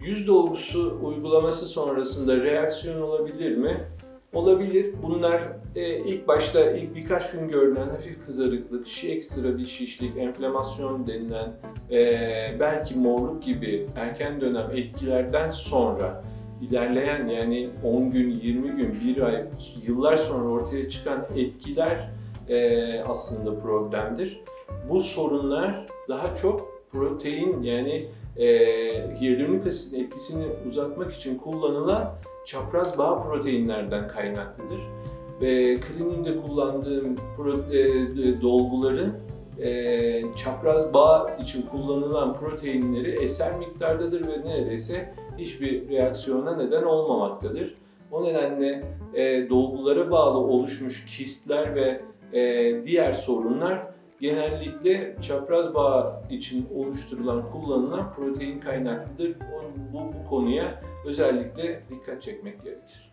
Yüz dolgusu uygulaması sonrasında reaksiyon olabilir mi? Olabilir. Bunlar e, ilk başta ilk birkaç gün görünen hafif kızarıklık, şi ekstra bir şişlik, enflamasyon denilen e, belki morluk gibi erken dönem etkilerden sonra ilerleyen yani 10 gün, 20 gün, 1 ay, yıllar sonra ortaya çıkan etkiler e, aslında problemdir. Bu sorunlar daha çok protein yani e, hyaluronik asitin etkisini uzatmak için kullanılan çapraz bağ proteinlerden kaynaklıdır. Ve kliniğimde kullandığım pro- e, e, dolguların e, çapraz bağ için kullanılan proteinleri eser miktardadır ve neredeyse hiçbir reaksiyona neden olmamaktadır. O nedenle e, dolgulara bağlı oluşmuş kistler ve e, diğer sorunlar genellikle çapraz bağ için oluşturulan, kullanılan protein kaynaklıdır. Bu, bu konuya özellikle dikkat çekmek gerekir.